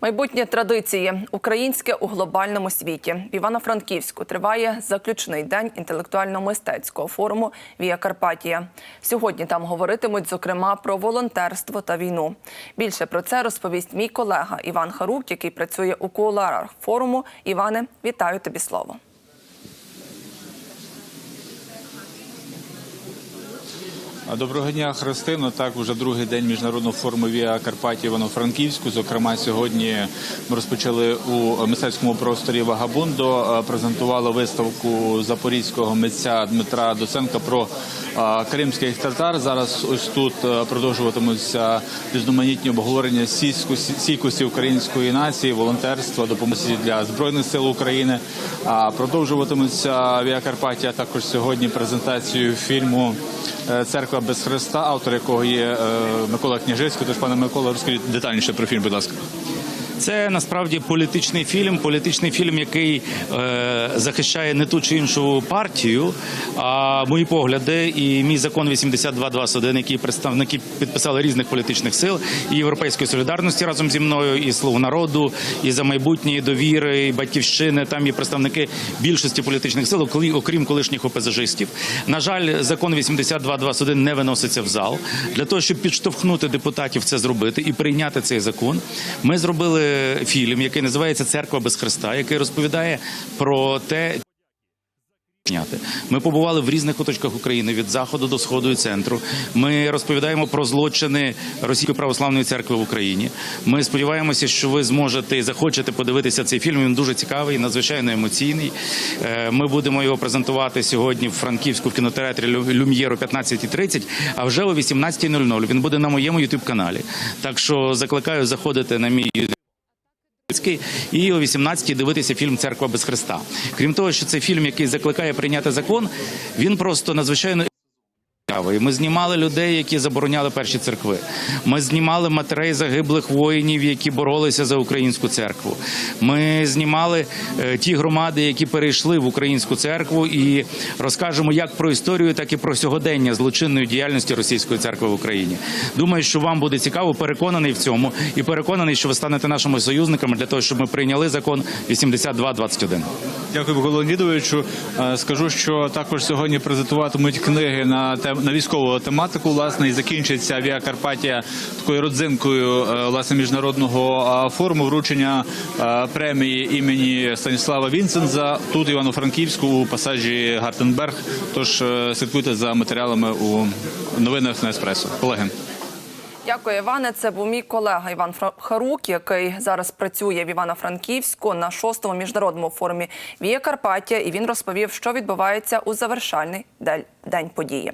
Майбутнє традиції українське у глобальному світі в Івано-Франківську триває заключний день інтелектуально-мистецького форуму Вія Карпатія. Сьогодні там говоритимуть зокрема про волонтерство та війну. Більше про це розповість мій колега Іван Харук, який працює у кулуарах форуму. Іване, вітаю тобі слово. Доброго дня, Христино. Так, вже другий день міжнародного форуму Віа Карпаті Івано-Франківську. Зокрема, сьогодні ми розпочали у мистецькому просторі Вагабундо. Презентували виставку запорізького митця Дмитра Доценка про кримських татар. Зараз ось тут продовжуватимуться різноманітні обговорення стійкості української нації, волонтерства, допомоги для збройних сил України. А продовжуватимуться Віа Карпатія також сьогодні презентацію фільму е, Церква без Христа, автор якого є е, Микола Княжицький. Тож, пане Микола, розкажіть детальніше про фільм, будь ласка. Це насправді політичний фільм, політичний фільм, який е, захищає не ту чи іншу партію, а мої погляди і мій закон 8221, який представники підписали різних політичних сил і європейської солідарності разом зі мною, і слуг народу, і за майбутнє, і довіри, і батьківщини. Там є представники більшості політичних сил, окрім- колишніх ОПЗЖистів. На жаль, закон 8221 не виноситься в зал для того, щоб підштовхнути депутатів це зробити і прийняти цей закон. Ми зробили фільм, який називається Церква без Христа, який розповідає про те. Ми побували в різних куточках України від заходу до сходу і центру. Ми розповідаємо про злочини Російської православної церкви в Україні. Ми сподіваємося, що ви зможете і захочете подивитися цей фільм. Він дуже цікавий, надзвичайно емоційний. Е, Ми будемо його презентувати сьогодні в Франківську в кінотеатрі Лю- Люм'єру 15.30, а вже о 18.00 він буде на моєму ютуб каналі. Так що закликаю заходити на мій і о 18-й дивитися фільм Церква без Христа. Крім того, що це фільм, який закликає прийняти закон, він просто надзвичайно. Цікавий. Ми знімали людей, які забороняли перші церкви. Ми знімали матерей загиблих воїнів, які боролися за українську церкву. Ми знімали е, ті громади, які перейшли в українську церкву, і розкажемо як про історію, так і про сьогодення злочинної діяльності російської церкви в Україні. Думаю, що вам буде цікаво, переконаний в цьому, і переконаний, що ви станете нашими союзниками для того, щоб ми прийняли закон 8221. Дякую, Леонідовичу. Е, Скажу, що також сьогодні презентуватимуть книги на тем на військову тематику. Власне, і закінчиться Віа Карпатія такою родзинкою е, власне міжнародного форуму вручення е, премії імені Станіслава Вінценза тут Івано-Франківську у пасажі Гартенберг. Тож е, слідкуйте за матеріалами у новинах на еспресо. Колеги. Дякую, Іване. Це був мій колега Іван Харук, який зараз працює в Івано-Франківську на шостому міжнародному форумі Вія Карпаття. І він розповів, що відбувається у завершальний день події.